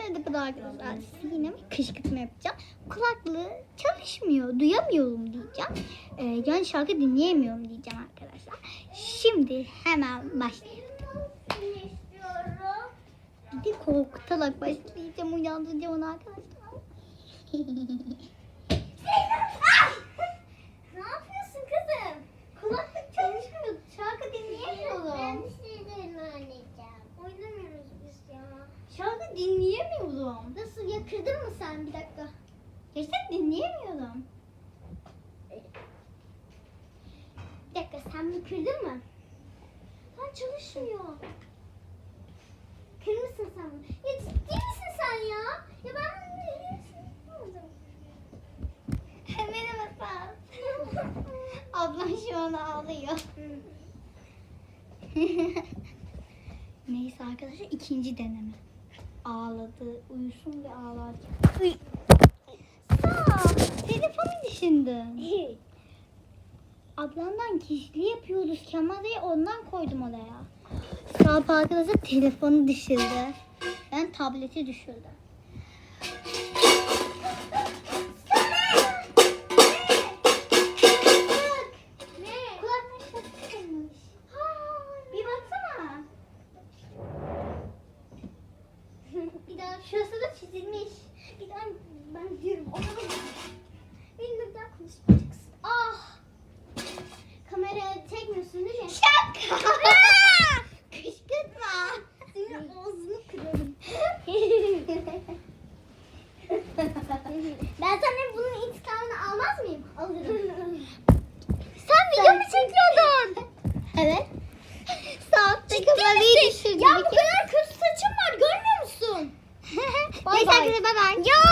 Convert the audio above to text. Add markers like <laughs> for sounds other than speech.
arkadaşlar. Size yine bir kışkırtma yapacağım. Kulaklığı çalışmıyor. Duyamıyorum diyeceğim. Ee, yani şarkı dinleyemiyorum diyeceğim arkadaşlar. Şimdi hemen başlayalım. Bir de korkutarak başlayacağım. Uyandıracağım onu arkadaşlar. <laughs> ne yapıyorsun kızım? Kulaklık çalışmıyor. Şarkı dinleyemiyorum. Oynamıyoruz biz ya. Şarkı dinleyemiyorum. Nasıl ya kırdın mı sen bir dakika? Gerçekten dinleyemiyorum. Bir dakika sen bir kırdın mı? Lan çalışmıyor. Kırmışsın sen bunu. Ya ciddi misin sen ya? Ya ben. Merhaba Sağ. Ablam şu an ağlıyor. <laughs> Neyse arkadaşlar ikinci deneme. Ağladı. Uyusun ve ağlarken. Uy. Sağ. Telefonu düşündün. <laughs> Ablamdan kişili yapıyoruz. Kamerayı ondan koydum oraya. Sağ arkadaşlar telefonu düşürdü. Ben tableti düşürdüm. Şurası da çizilmiş. bir daha ben diyorum. Ona da Benimle bir daha konuşmayacaksın. Ah! Kameraya çekmiyorsun değil mi? Şaka. <laughs> Kışkırtma. Senin ağzını kırarım. ben sana bunun intikamını almaz mıyım? Alırım. Sen video mu çekiyordun? <laughs> Evet. Saatte kamerayı düşürdüm. Ya bu kadar Herkese bay bay. Yo.